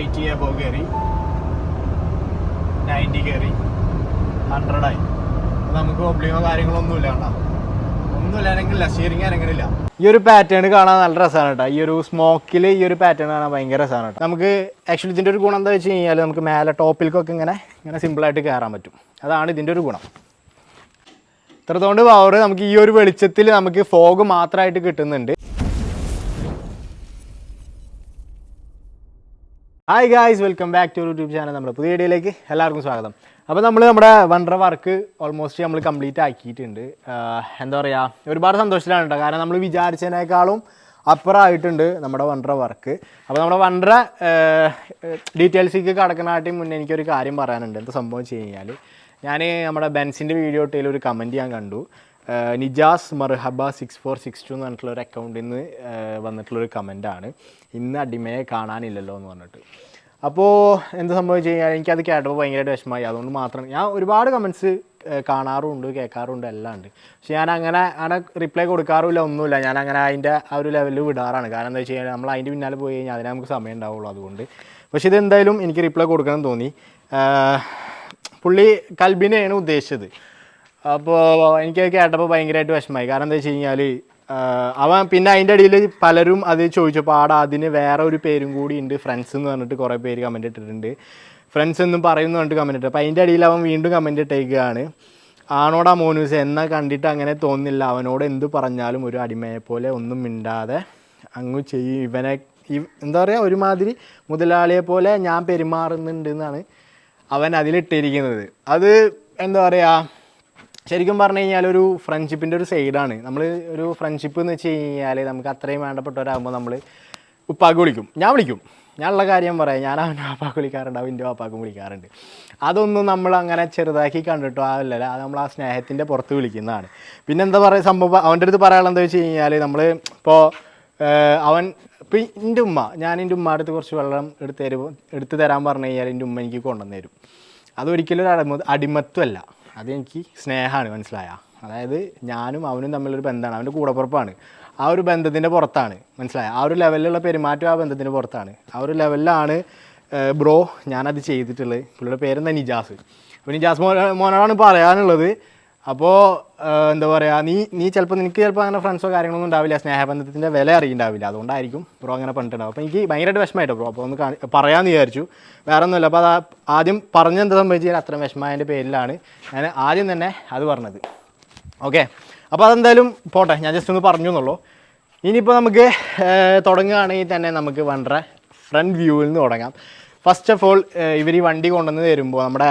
Eighty above കയറി ninety കയറി ഹൺഡ്രഡായി നമുക്ക് ഒബ്ലിങ്ങോ കാര്യങ്ങളൊന്നുമില്ല കേട്ടോ. ഒന്നുമില്ല സ്റ്റിയറിംഗ് അനങ്ങണില്ല. ഈ ഒരു പാറ്റേൺ കാണാൻ നല്ല രസമാണ് കേട്ടോ. ഈ ഒരു സ്മോക്കിൽ ഈ ഒരു പാറ്റേൺ കാണാൻ ഭയങ്കര രസമാണ് കേട്ടോ. നമുക്ക് ആക്ച്വലി ഇതിന്റെ ഒരു ഗുണം എന്താ വെച്ച് കഴിഞ്ഞാൽ നമുക്ക് മേലെ ടോപ്പിലേക്കൊക്കെ ഇങ്ങനെ ഇങ്ങനെ സിമ്പിളായിട്ട് കയറാൻ പറ്റും. അതാണ് ഇതിന്റെ ഒരു ഗുണം. ഇത്രത്തോണ്ട് പവർ നമുക്ക് ഈ ഒരു വെളിച്ചത്തിൽ നമുക്ക് ഫോഗ് മാത്രമായിട്ട് കിട്ടുന്നുണ്ട്. Hi guys welcome back to YouTube channel നമ്മുടെ പുതിയ വീഡിയോയിലേക്ക് എല്ലാവർക്കും സ്വാഗതം. അപ്പോൾ നമ്മൾ നമ്മുടെ വണ്ടർ വർക്ക് ഓൾമോസ്റ്റ് നമ്മൾ കംപ്ലീറ്റ് ആക്കിയിട്ടുണ്ട്. എന്താ പറയുക ഒരുപാട് സന്തോഷത്തിലാണ് കേട്ടോ. കാരണം നമ്മൾ വിചാരിച്ചതിനേക്കാളും അപ്പുറമായിട്ടുണ്ട് നമ്മുടെ വണ്ടർ വർക്ക് അപ്പോൾ നമ്മുടെ വണ്ടർ ഡീറ്റെയിൽസിലേക്ക് കടക്കണാട്ടി മുന്നേ എനിക്കൊരു കാര്യം പറയാനുണ്ട്. എന്താ സംഭവം വെച്ച് കഴിഞ്ഞാൽ ഞാൻ നമ്മുടെ ബെൻസിന്റെ വീഡിയോ ഇട്ടതിൽ ഒരു കമന്റ് ഞാൻ കണ്ടു. നിജാസ് മർഹബ സിക്സ് ഫോർ സിക്സ് ടു എന്ന് പറഞ്ഞിട്ടുള്ള ഒരു അക്കൗണ്ടിൽ നിന്ന് വന്നിട്ടുള്ളൊരു കമന്റാണ് ഇന്ന് അടിമയെ കാണാനില്ലല്ലോ എന്ന് പറഞ്ഞിട്ട്. അപ്പോൾ എന്ത് സംഭവിച്ചു കഴിഞ്ഞാൽ എനിക്കത് കേട്ടപ്പോൾ ഭയങ്കരമായിട്ട് വിഷമമായി. അതുകൊണ്ട് മാത്രം ഞാൻ ഒരുപാട് കമന്റ്സ് കാണാറുമുണ്ട് കേൾക്കാറുണ്ട് എല്ലാം ഉണ്ട്. പക്ഷെ ഞാൻ അങ്ങനെ അങ്ങനെ റിപ്ലൈ കൊടുക്കാറുമില്ല ഒന്നുമില്ല. ഞാൻ അങ്ങനെ അതിന്റെ ആ ഒരു ലെവലിൽ വിടാറാണ്. കാരണം എന്താ വെച്ച് കഴിഞ്ഞാൽ നമ്മൾ അതിന്റെ പിന്നാലെ പോയി കഴിഞ്ഞാൽ അതിനെ നമുക്ക് സമയം ഉണ്ടാവുള്ളൂ അതുകൊണ്ട്. പക്ഷേ ഇതെന്തായാലും എനിക്ക് റിപ്ലൈ കൊടുക്കണം തോന്നി. പുള്ളി കൽബിനെയാണ് ഉദ്ദേശിച്ചത്. അപ്പോൾ എനിക്ക് കേട്ടപ്പോൾ ഭയങ്കരമായിട്ട് വിഷമമായി. കാരണം എന്താ വെച്ച് കഴിഞ്ഞാൽ അവൻ പിന്നെ അതിന്റെ ഇടയിൽ പലരും അത് ചോദിച്ചപ്പോൾ ആടാ അതിന് വേറെ ഒരു പേരും കൂടി ഉണ്ട് ഫ്രണ്ട്സ് എന്ന് പറഞ്ഞിട്ട് കുറേ പേര് കമന്റ് ഇട്ടിട്ടുണ്ട്. ഫ്രണ്ട്സ് എന്നും പറയുന്നു പറഞ്ഞിട്ട് കമന്റ് ഇട്ടു. അപ്പോൾ അതിന്റെ ഇടയിൽ അവൻ വീണ്ടും കമന്റ് ഇട്ടേക്കുകയാണ് ആണോടാ മോനൂസ് എന്നാ കണ്ടിട്ട് അങ്ങനെ തോന്നില്ല. അവനോട് എന്ത് പറഞ്ഞാലും ഒരു അടിമയെ പോലെ ഒന്നും മിണ്ടാതെ അങ്ങ് ചെയ്യും. ഇവനെ എന്താ പറയുക ഒരുമാതിരി മുതലാളിയെ പോലെ ഞാൻ പെരുമാറുന്നുണ്ട് എന്നാണ് അവൻ അതിലിട്ടിരിക്കുന്നത്. അത് എന്താ പറയുക ശരിക്കും പറഞ്ഞു കഴിഞ്ഞാൽ ഒരു ഫ്രണ്ട്ഷിപ്പിന്റെ ഒരു സൈഡാണ് നമ്മൾ ഒരു ഫ്രണ്ട്ഷിപ്പ് എന്ന് വെച്ച് കഴിഞ്ഞാൽ നമുക്ക് അത്രയും വേണ്ടപ്പെട്ടവരാകുമ്പോൾ നമ്മൾ ഉപ്പാക്ക് വിളിക്കും. ഞാൻ വിളിക്കും. ഞാനുള്ള കാര്യം പറയാം. ഞാൻ അവന്റെ വാപ്പാക്ക് വിളിക്കാറുണ്ട്. അവന്റെ വാപ്പാക്കും വിളിക്കാറുണ്ട്. അതൊന്നും നമ്മൾ അങ്ങനെ ചെറുതാക്കി കണ്ടിട്ടോ ആവില്ലല്ലോ അത് നമ്മൾ ആ സ്നേഹത്തിന്റെ പുറത്ത് വിളിക്കുന്നതാണ്. പിന്നെ എന്താ പറയുക സംഭവം അവന്റെ അടുത്ത് പറയാനുള്ളത് എന്താ വെച്ച് കഴിഞ്ഞാൽ നമ്മൾ ഇപ്പോൾ അവൻ ഇപ്പം എന്റെ ഉമ്മ ഞാൻ എന്റെ ഉമ്മ അടുത്ത് കുറച്ച് വെള്ളം എടുത്ത് തരുമ്പോൾ എടുത്ത് തരാൻ പറഞ്ഞു കഴിഞ്ഞാൽ എന്റെ ഉമ്മ എനിക്ക് കൊണ്ടുവന്ന് തരും. അതൊരിക്കലും ഒരു അടിമ അടിമത്വമല്ല അതെനിക്ക് സ്നേഹമാണ് മനസ്സിലായ? അതായത് ഞാനും അവനും തമ്മിലൊരു ബന്ധമാണ് അവന്റെ കൂടപ്പുറപ്പാണ്. ആ ഒരു ബന്ധത്തിന്റെ പുറത്താണ് മനസ്സിലായ? ആ ഒരു ലെവലിലുള്ള പെരുമാറ്റം ആ ബന്ധത്തിന്റെ പുറത്താണ്. ആ ഒരു ലെവലിലാണ് ബ്രോ ഞാനത് ചെയ്തിട്ടുള്ളത്. പുള്ളിയുടെ പേരെന്താ? നിജാസ്. അപ്പോൾ നിജാസ് മോനോടാണ് പറയാനുള്ളത് അപ്പോൾ എന്താ പറയുക നീ നീ ചിലപ്പോൾ നിനക്ക് ചിലപ്പോൾ അങ്ങനെ ഫ്രണ്ട്സോ കാര്യങ്ങളൊന്നും ഉണ്ടാവില്ല സ്നേഹബന്ധത്തിന്റെ വില അറിയുണ്ടാവില്ല. അതുകൊണ്ടായിരിക്കും ബ്രോ അങ്ങനെ പറഞ്ഞിട്ടുണ്ടാവും അപ്പോൾ എനിക്ക് ഭയങ്കരമായിട്ട് വിഷമമായിട്ടോ ബ്രോ അപ്പോൾ ഒന്ന് പറയാമെന്ന് വിചാരിച്ചു. വേറെ ഒന്നുമില്ല അപ്പോൾ അത് ആദ്യം പറഞ്ഞെന്താ സംഭവിച്ചാൽ അത്ര വിഷമമായതിന്റെ പേരിലാണ് ഞാൻ ആദ്യം തന്നെ അത് പറഞ്ഞത്. ഓക്കെ അപ്പോൾ അതെന്തായാലും പോട്ടെ ഞാൻ ജസ്റ്റ് ഒന്ന് പറഞ്ഞു എന്നുള്ളൂ. ഇനിയിപ്പോൾ നമുക്ക് തുടങ്ങുകയാണെങ്കിൽ തന്നെ നമുക്ക് വണ്ടറെ ഫ്രണ്ട് വ്യൂവിൽ നിന്ന് തുടങ്ങാം. ഫസ്റ്റ് ഓഫ് ഓൾ ഇവർ ഈ വണ്ടി കൊണ്ടുവന്ന് തരുമ്പോൾ നമ്മുടെ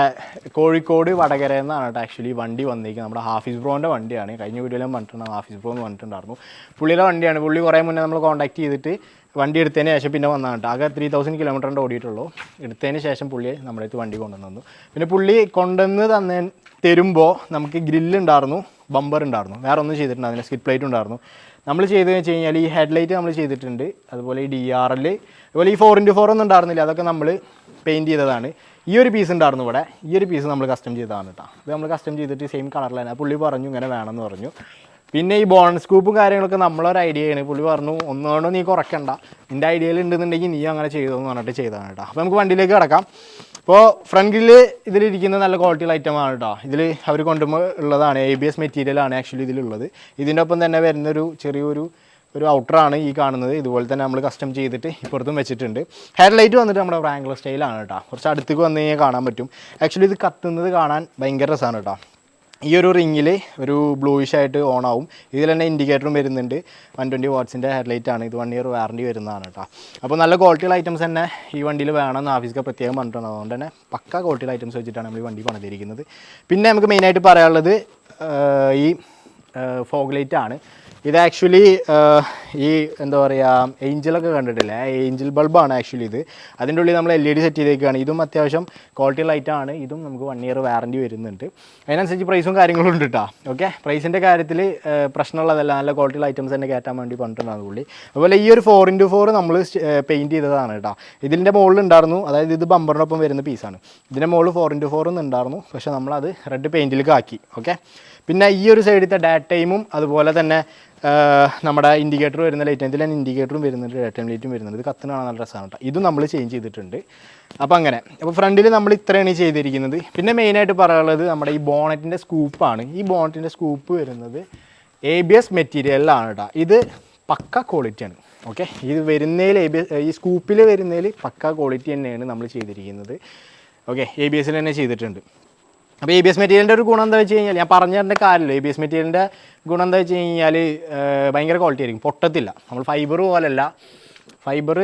കോഴിക്കോട് വടകര എന്നാണ് കേട്ടോ ആക്ച്വലി വണ്ടി വന്നിരിക്കുന്നത് നമ്മുടെ ഹാഫിസ് ബ്രോന്റെ വണ്ടിയാണ്. കഴിഞ്ഞ വീഡിയോയിലും പറഞ്ഞിട്ടുണ്ട് ഹാഫിസ് ബ്രോ എന്ന് പറഞ്ഞിട്ടുണ്ടായിരുന്നു. പുള്ളിയുടെ വണ്ടിയാണ്. പുള്ളി കുറേ മുന്നേ നമ്മൾ കോൺടാക്ട് ചെയ്തിട്ട് വണ്ടി എടുത്തതിന് ശേഷം പിന്നെ വന്നതാണ് കേട്ടോ. ആകെ ത്രീ തൗസൻഡ് കിലോമീറ്ററിന്റെ ഓടിയിട്ടുള്ളൂ. എടുത്തതിന് ശേഷം പുള്ളി നമ്മുടെ അടുത്ത് വണ്ടി കൊണ്ടുവന്നു പിന്നെ പുള്ളി കൊണ്ടുവന്ന് തന്ന തരുമ്പോൾ നമുക്ക് ഗ്രില്ല് ഉണ്ടായിരുന്നു ബമ്പർ ഉണ്ടായിരുന്നു. വേറെ ഒന്നും ചെയ്തിട്ടുണ്ടായിരുന്നു സ്കിറ്റ് പ്ലേറ്റ് ഉണ്ടായിരുന്നു. നമ്മൾ ചെയ്തതെന്ന് വെച്ച് കഴിഞ്ഞാൽ ഈ ഹെഡ്ലൈറ്റ് നമ്മൾ ചെയ്തിട്ടുണ്ട്. അതുപോലെ ഈ ഡി ആർ എൽ അതുപോലെ ഈ ഫോർ ഇന്റു ഫോർ ഒന്നും ഉണ്ടായിരുന്നില്ല. അതൊക്കെ നമ്മൾ പെയിന്റ് ചെയ്തതാണ്. ഈ ഒരു പീസ് ഉണ്ടായിരുന്നു ഇവിടെ. ഈ ഒരു പീസ് നമ്മൾ കസ്റ്റം ചെയ്തതാണ് കേട്ടോ അത് നമ്മൾ കസ്റ്റം ചെയ്തിട്ട് സെയിം തന്നെ. പുള്ളി പറഞ്ഞു ഇങ്ങനെ വേണമെന്ന് പറഞ്ഞു. പിന്നെ ഈ ബോൺ സ്കൂപ്പും കാര്യങ്ങളൊക്കെ നമ്മളൊരു ഐഡിയയാണ് പുള്ളി പറഞ്ഞു ഒന്നുകൊണ്ടോ നീ കുറയ്ക്കണ്ട. നിന്റെ ഐഡിയയിൽ ഉണ്ടെന്നുണ്ടെങ്കിൽ നീ അങ്ങനെ ചെയ്തോന്ന് പറഞ്ഞിട്ട് ചെയ്തതാണ് കേട്ടോ അപ്പോൾ നമുക്ക് വണ്ടിയിലേക്ക് കിടക്കാം. ഇപ്പോൾ ഫ്രണ്ടിൽ ഇതിലിരിക്കുന്ന നല്ല ക്വാളിറ്റിയുള്ള ആണ് കേട്ടോ ഇതിൽ അവർ കൊണ്ടുമ്പോൾ ഉള്ളതാണ് എ ബി എസ് മെറ്റീരിയലാണ് ആക്ച്വലി ഇതിലുള്ളത്. ഇതിന്റെ ഒപ്പം തന്നെ വരുന്നൊരു ചെറിയൊരു ഒരു ഔട്ടറാണ് ഈ കാണുന്നത്. ഇതുപോലെ തന്നെ നമ്മൾ കസ്റ്റം ചെയ്തിട്ട് ഇപ്പുറത്തും വെച്ചിട്ടുണ്ട്. ഹെഡ്ലൈറ്റ് വന്നിട്ട് നമ്മുടെ റാങ്കുലർ സ്റ്റൈലാണ് കേട്ടോ കുറച്ച് അടുത്തേക്ക് വന്നു കഴിഞ്ഞാൽ കാണാൻ പറ്റും. ആക്ച്വലി ഇത് കത്തുന്നത് കാണാൻ ഭയങ്കര രസമാണ് കേട്ടോ ഈ ഒരു റിങ്ങിൽ ഒരു ബ്ലൂയിഷ് ആയിട്ട് ഓൺ ആവും ഇതിൽ തന്നെ ഇൻഡിക്കേറ്ററും വരുന്നുണ്ട്. വൺ ട്വന്റി വാട്ട്സിന്റെ ഹെഡ്ലൈറ്റ് ആണ്. ഇത് വൺ ഇയർ വാറണ്ടി വരുന്നതാണ് കേട്ടോ അപ്പോൾ നല്ല ക്വാളിറ്റിയുള്ള ഐറ്റംസ് തന്നെ ഈ വണ്ടിയിൽ വേണമെന്ന് ഓഫീസൊക്കെ പ്രത്യേകം പറഞ്ഞിട്ടുണ്ട്. അതുകൊണ്ട് തന്നെ പക്ക ക്വാളിറ്റിയുള്ള ഐറ്റംസ് വെച്ചിട്ടാണ് നമ്മൾ ഈ വണ്ടി പണിതിരിക്കുന്നത്. പിന്നെ നമുക്ക് മെയിനായിട്ട് പറയാനുള്ളത് ഈ ഫോഗ് ലൈറ്റ് ആണ്. ഇത് ആക്ച്വലി ഈ എന്താ പറയുക ഏഞ്ചലൊക്കെ കണ്ടിട്ടില്ലേ? ഏഞ്ചൽ ബൾബാണ് ആക്ച്വലി ഇത്. അതിന്റെ ഉള്ളിൽ നമ്മൾ എൽ ഇ ഡി സെറ്റ് ചെയ്തേക്കാണ്. ഇതും അത്യാവശ്യം ക്വാളിറ്റി ലൈറ്റാണ് ഇതും നമുക്ക് വൺ ഇയർ വാറന്റി വരുന്നുണ്ട്. അതിനനുസരിച്ച് പ്രൈസും കാര്യങ്ങളും ഉണ്ട് കേട്ടോ ഓക്കെ പ്രൈസിന്റെ കാര്യത്തിൽ പ്രശ്നമുള്ളതല്ല. നല്ല ക്വാളിറ്റി ഐറ്റംസ് തന്നെ കയറ്റാൻ വേണ്ടി പറഞ്ഞിട്ടുണ്ടാണ് പുള്ളി അതുപോലെ ഈ ഒരു ഫോർ ഇന്റു ഫോർ നമ്മൾ പെയിന്റ് ചെയ്തതാണ് കേട്ടോ ഇതിന്റെ മുകളിൽ ഉണ്ടായിരുന്നു. അതായത് ഇത് ബമ്പറിനൊപ്പം വരുന്ന പീസാണ് ഇതിന്റെ മുകളിൽ ഫോർ ഇന്റു ഫോർ ഉണ്ടായിരുന്നു. പക്ഷേ നമ്മളത് റെഡ് പെയിന്റിലേക്ക് ആക്കി ഓക്കെ പിന്നെ ഈ ഒരു സൈഡിലത്തെ ടൈമും അതുപോലെ തന്നെ നമ്മുടെ ഇൻഡിക്കേറ്റർ വരുന്ന ലൈറ്റ് ടൈം തന്നെ ഇൻഡിക്കേറ്ററും വരുന്നുണ്ട് ടൈം ലൈറ്റും വരുന്നുണ്ട്. ഇത് കത്തുന്ന കാണാൻ നല്ല രസമാണ് കേട്ടോ ഇത് നമ്മൾ ചേഞ്ച് ചെയ്തിട്ടുണ്ട്. അപ്പോൾ അങ്ങനെ. അപ്പോൾ ഫ്രണ്ടിൽ നമ്മൾ ഇത്രയാണ് ചെയ്തിരിക്കുന്നത്. പിന്നെ മെയിനായിട്ട് പറയാനുള്ളത് നമ്മുടെ ഈ ബോണറ്റിന്റെ സ്കൂപ്പാണ് ഈ ബോണറ്റിന്റെ സ്കൂപ്പ് വരുന്നത് എ ബി എസ് മെറ്റീരിയലിലാണ് കേട്ടോ ഇത് പക്ക ക്വാളിറ്റിയാണ് ഓക്കെ ഇത് വരുന്നതിൽ എ ബി എസ് ഈ സ്കൂപ്പിൽ വരുന്നതിൽ പക്ക ക്വാളിറ്റി തന്നെയാണ് നമ്മൾ ചെയ്തിരിക്കുന്നത്. ഓക്കെ എ ബി എസിൽ തന്നെ ചെയ്തിട്ടുണ്ട്. അപ്പോൾ എ ബി എസ് മെറ്റീരിയലിന്റെ ഒരു ഗുണം എന്താ വെച്ച് കഴിഞ്ഞാൽ ഞാൻ പറഞ്ഞു തരേണ്ട കാര്യമില്ല എ ബി എസ് മെറ്റീരിയലിന്റെ ഗുണം എന്താ വെച്ച് കഴിഞ്ഞാൽ ഭയങ്കര ക്വാളിറ്റി ആയിരിക്കും പൊട്ടത്തില്ല. നമ്മൾ ഫൈബർ പോലല്ല. ഫൈബർ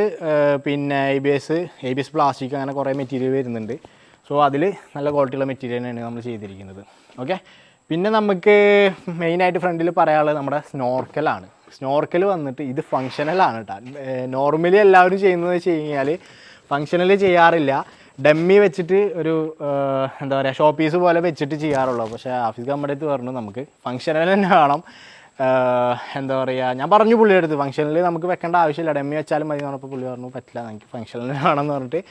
പിന്നെ A B S A B S plastic അങ്ങനെ കുറേ മെറ്റീരിയൽ വരുന്നുണ്ട്. സോ അതിൽ നല്ല ക്വാളിറ്റിയുള്ള മെറ്റീരിയൽ തന്നെയാണ് നമ്മൾ ചെയ്തിരിക്കുന്നത്. ഓക്കെ പിന്നെ നമുക്ക് മെയിനായിട്ട് ഫ്രണ്ടിൽ പറയാനുള്ളത് നമ്മുടെ സ്നോർക്കലാണ് സ്നോർക്കൽ വന്നിട്ട് ഇത് ഫങ്ഷണലാണ് കേട്ടോ നോർമലി എല്ലാവരും ചെയ്യുന്നത് വെച്ച് കഴിഞ്ഞാൽ ഫങ്ഷണൽ ചെയ്യാറില്ല. ഡമ്മി വെച്ചിട്ട് ഒരു എന്താ പറയുക ഷോ പീസ് പോലെ വെച്ചിട്ട് ചെയ്യാറുള്ളൂ. പക്ഷേ ആഫീസ് നമ്മുടെ അടുത്ത് പറഞ്ഞു നമുക്ക് ഫംഗ്ഷനിൽ തന്നെ വേണം. എന്താ പറയുക ഞാൻ പറഞ്ഞു പുള്ളിയുടെ അടുത്ത് ഫംഗ്ഷനിൽ നമുക്ക് വെക്കേണ്ട ആവശ്യമില്ല. ഡമ്മി വെച്ചാലും മതി. എന്ന് പറഞ്ഞപ്പോൾ പുള്ളി പറഞ്ഞു പറ്റില്ല നമുക്ക് ഫംഗ്ഷനിൽ വേണം എന്ന് പറഞ്ഞിട്ട്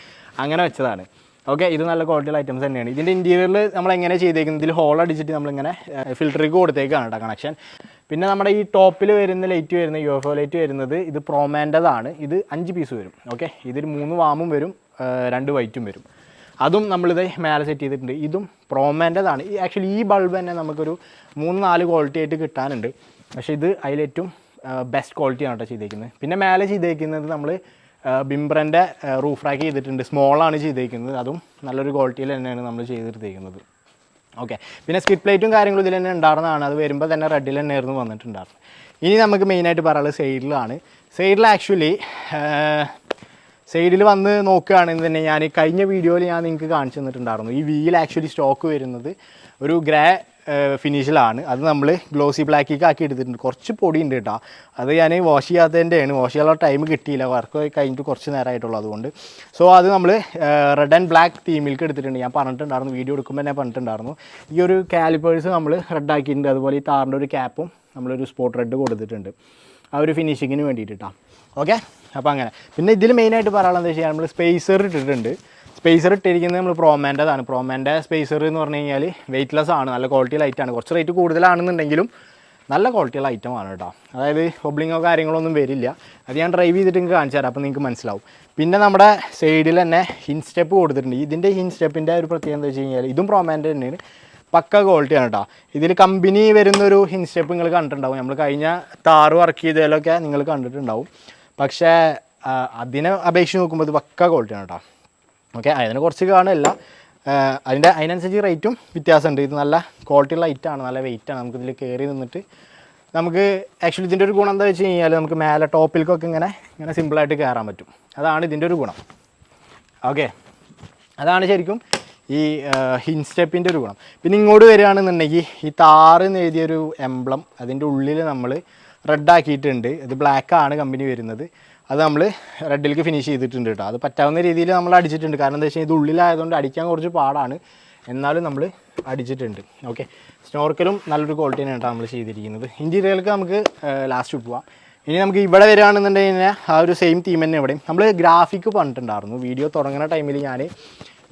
അങ്ങനെ വെച്ചതാണ്. ഓക്കെ ഇത് നല്ല ക്വാളിറ്റിയുള്ള ഐറ്റംസ് തന്നെയാണ്. ഇതിന്റെ ഇന്റീരിയറിൽ നമ്മൾ എങ്ങനെ ചെയ്തേക്കുന്നത്? ഇതിൽ ഹോൾ അടിച്ചിട്ട് നമ്മളിങ്ങനെ ഫിൽറ്ററിക്ക് കൊടുത്തേക്കാണ് കേട്ടോ കണക്ഷൻ പിന്നെ നമ്മുടെ ഈ ടോപ്പിൽ വരുന്ന ലൈറ്റ് വരുന്ന യു എഫ് ഒ ലൈറ്റ് വരുന്നത് ഇത് പ്രോമാന്റെതാണ് ഇത് അഞ്ച് പീസ് വരും. ഓക്കെ ഇതിൽ മൂന്ന് വാമും വരും. രണ്ട് വൈറ്റും വരും. അതും നമ്മളിത് മേലെ സെറ്റ് ചെയ്തിട്ടുണ്ട്. ഇതും പ്രോമാന്റെതാണ് ആക്ച്വലി ഈ ബൾബ് തന്നെ നമുക്കൊരു മൂന്ന് നാല് ക്വാളിറ്റി ആയിട്ട് കിട്ടാനുണ്ട്. പക്ഷേ ഇത് അതിലേറ്റവും ബെസ്റ്റ് ക്വാളിറ്റിയാണ് കേട്ടോ ചെയ്തേക്കുന്നത്. പിന്നെ മേലെ ചെയ്തേക്കുന്നത് നമ്മൾ ബിംബ്രന്റെ റൂഫ് റാക്ക് ചെയ്തിട്ടുണ്ട്. സ്മോളാണ് ചെയ്തേക്കുന്നത്. അതും നല്ലൊരു ക്വാളിറ്റിയിൽ തന്നെയാണ് നമ്മൾ ചെയ്തിട്ടേക്കുന്നത് ഓക്കെ പിന്നെ സ്കിറ്റ് പ്ലേറ്റും കാര്യങ്ങളും ഇതിൽ തന്നെ ഉണ്ടായിരുന്നതാണ്. അത് വരുമ്പോൾ തന്നെ റെഡിൽ തന്നെയായിരുന്നു വന്നിട്ടുണ്ടായിരുന്നു ഇനി നമുക്ക് മെയിനായിട്ട് പറയാനുള്ളത് സൈഡിലാണ് സൈഡിൽ ആക്ച്വലി സൈഡിൽ വന്ന് നോക്കുകയാണെങ്കിൽ തന്നെ ഞാൻ കഴിഞ്ഞ വീഡിയോയിൽ ഞാൻ നിങ്ങൾക്ക് കാണിച്ചു തന്നിട്ടുണ്ടായിരുന്നു. ഈ വീൽ ആക്ച്വലി സ്റ്റോക്ക് വരുന്നത് ഒരു ഗ്രേ ഫിനിഷിലാണ് അത് നമ്മൾ ഗ്ലോസി ബ്ലാക്കിലേക്ക് ആക്കി എടുത്തിട്ടുണ്ട്. കുറച്ച് പൊടി ഉണ്ട് കേട്ടോ. അത് ഞാൻ വാഷ് ചെയ്യാത്തതിന്റെയാണ്. വാഷ് ചെയ്യാനുള്ള ടൈം കിട്ടിയില്ല. വർക്ക് കഴിഞ്ഞിട്ട് കുറച്ച് നേരമായിട്ടുള്ളൂ അതുകൊണ്ട്. സോ അത് നമ്മൾ റെഡ് ആൻഡ് ബ്ലാക്ക് തീമിലേക്ക് എടുത്തിട്ടുണ്ട്. ഞാൻ പറഞ്ഞിട്ടുണ്ടായിരുന്നു. വീഡിയോ എടുക്കുമ്പോൾ തന്നെ പറഞ്ഞിട്ടുണ്ടായിരുന്നു. ഈ ഒരു കാലിപ്പേഴ്സ് നമ്മൾ റെഡ് ആക്കിയിട്ടുണ്ട്. അതുപോലെ ഈ താറിന്റെ ഒരു ക്യാപ്പും നമ്മളൊരു സ്പോട്ട് റെഡ് കൊടുത്തിട്ടുണ്ട്. ആ ഒരു ഫിനിഷിങ്ങിന് വേണ്ടിയിട്ടാണ് ഓക്കെ? അപ്പോൾ അങ്ങനെ. പിന്നെ ഇതിൽ മെയിനായിട്ട് പറയാനുള്ളത് എന്താ വെച്ചാൽ നമ്മൾ സ്പേസർ ഇട്ടിട്ടുണ്ട്. സ്പേസർ ഇട്ടിരിക്കുന്നത് നമ്മൾ പ്രോമാന്റെതാണ് പ്രോമാന്റെ സ്പേസർ എന്ന് പറഞ്ഞു കഴിഞ്ഞാൽ വെയ്റ്റ്ലെസ് ആണ്. നല്ല ക്വാളിറ്റി ലൈറ്റാണ് കുറച്ച് റേറ്റ് കൂടുതലാണെന്നുണ്ടെങ്കിലും നല്ല ക്വാളിറ്റിയുള്ള ഐറ്റം ആണ് കേട്ടോ. അതായത് ഒബ്ലിങ്ങോ കാര്യങ്ങളൊന്നും വരില്ല. അത് ഞാൻ ഡ്രൈവ് ചെയ്തിട്ട് നിങ്ങൾക്ക് കാണിച്ചു തരാം. അപ്പോൾ നിങ്ങൾക്ക് മനസ്സിലാവും. പിന്നെ നമ്മുടെ സൈഡിൽ തന്നെ ഹിൻ സ്റ്റെപ്പ് കൊടുത്തിട്ടുണ്ട്. ഇതിന്റെ ഹിൻ സ്റ്റെപ്പിന്റെ ഒരു പ്രത്യേകത എന്താ വെച്ച് കഴിഞ്ഞാൽ ഇതും പ്രോമാന്റെ തന്നെയാണ്. പക്ക ക്വാളിറ്റിയാണ് കേട്ടോ. ഇതിൽ കമ്പനി വരുന്നൊരു ഹിൻ സ്റ്റെപ്പ് നിങ്ങൾ കണ്ടിട്ടുണ്ടാവും. നമ്മൾ കഴിഞ്ഞ താറ് വർക്ക് ചെയ്തതിലൊക്കെ നിങ്ങൾ കണ്ടിട്ടുണ്ടാവും. പക്ഷേ അതിനെ അപേക്ഷിച്ച് നോക്കുമ്പോൾ ഇത് പക്ക ക്വാളിറ്റിയാണ് കേട്ടോ ഓക്കെ അതിന് കുറച്ച് കാണില്ല അതിന്റെ അതിനനുസരിച്ച് റേറ്റും വ്യത്യാസമുണ്ട്. ഇത് നല്ല ക്വാളിറ്റിയുള്ള ഐറ്റാണ് നല്ല വെയിറ്റാണ് നമുക്ക് ഇതിൽ കയറി നിന്നിട്ട് നമുക്ക് ആക്ച്വലി ഇതിന്റെ ഒരു ഗുണം എന്താ വെച്ച് കഴിഞ്ഞാൽ നമുക്ക് മേലെ ടോപ്പിലേക്കൊക്കെ ഇങ്ങനെ ഇങ്ങനെ സിമ്പിളായിട്ട് കയറാൻ പറ്റും. അതാണ് ഇതിന്റെ ഒരു ഗുണം. ഓക്കെ അതാണ് ശരിക്കും ഈ ഹിൻ സ്റ്റെപ്പിന്റെ ഒരു ഗുണം. പിന്നെ ഇങ്ങോട്ട് വരികയാണെന്നുണ്ടെങ്കിൽ ഈ താറ് എഴുതിയൊരു എംബ്ലം അതിന്റെ ഉള്ളിൽ നമ്മൾ റെഡ് ആക്കിയിട്ടുണ്ട് ഇത് ബ്ലാക്ക് ആണ് കമ്പനി വരുന്നത്. അത് നമ്മൾ റെഡിലേക്ക് ഫിനിഷ് ചെയ്തിട്ടുണ്ട് കേട്ടോ. അത് പറ്റാവുന്ന രീതിയിൽ നമ്മൾ അടിച്ചിട്ടുണ്ട്. കാരണം എന്താ വെച്ചാൽ ഇത് ഉള്ളിലായതുകൊണ്ട് അടിക്കാൻ കുറച്ച് പാടാണ്. എന്നാലും നമ്മൾ അടിച്ചിട്ടുണ്ട്. ഓക്കെ സ്നോർക്കലും നല്ലൊരു ക്വാളിറ്റി തന്നെയാണ് നമ്മൾ ചെയ്തിരിക്കുന്നത്. ഇന്റീരിയലൊക്കെ നമുക്ക് ലാസ്റ്റ് പോവാം. ഇനി നമുക്ക് ഇവിടെ വരികയാണെന്നുണ്ടെങ്കിൽ ആ ഒരു സെയിം തീം തന്നെ ഇവിടെയും. നമ്മൾ ഗ്രാഫിക് പറഞ്ഞിട്ടുണ്ടായിരുന്നു. വീഡിയോ തുടങ്ങുന്ന ടൈമിൽ ഞാൻ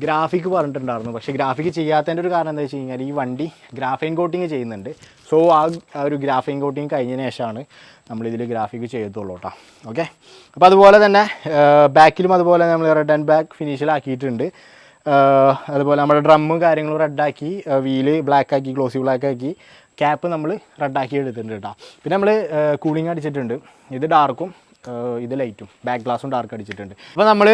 ഗ്രാഫിക് പറഞ്ഞിട്ടുണ്ടായിരുന്നു. പക്ഷേ ഗ്രാഫിക് ചെയ്യാത്തതിന്റെ ഒരു കാരണം എന്താ വെച്ച് കഴിഞ്ഞാൽ ഈ വണ്ടി ഗ്രാഫൈൻ കോട്ടിങ് ചെയ്യുന്നുണ്ട്. സോ ആ ഒരു ഗ്രാഫിക് കോട്ടിങ് കഴിഞ്ഞതിന് ശേഷമാണ് നമ്മളിതിൽ ഗ്രാഫിക് ചെയ്യത്തുള്ളൂ കേട്ടോ ഓക്കെ അപ്പോൾ അതുപോലെ തന്നെ ബാക്കിലും അതുപോലെ നമ്മൾ റെഡ് ആൻഡ് ബാക്ക് ഫിനിഷിലാക്കിയിട്ടുണ്ട് അതുപോലെ നമ്മുടെ ഡ്രമ്മും കാര്യങ്ങളും റെഡാക്കി വീൽ ബ്ലാക്ക് ആക്കി ഗ്ലോസി ബ്ലാക്ക് ആക്കി ക്യാപ്പ് നമ്മൾ റെഡാക്കി എടുത്തിട്ടുണ്ട് കേട്ടോ പിന്നെ നമ്മൾ കൂളിംഗ് അടിച്ചിട്ടുണ്ട്. ഇത് ഡാർക്കും ഇത് ലൈറ്റും ബാക്ക് ഗ്ലാസും ഡാർക്ക് അടിച്ചിട്ടുണ്ട്. അപ്പോൾ നമ്മൾ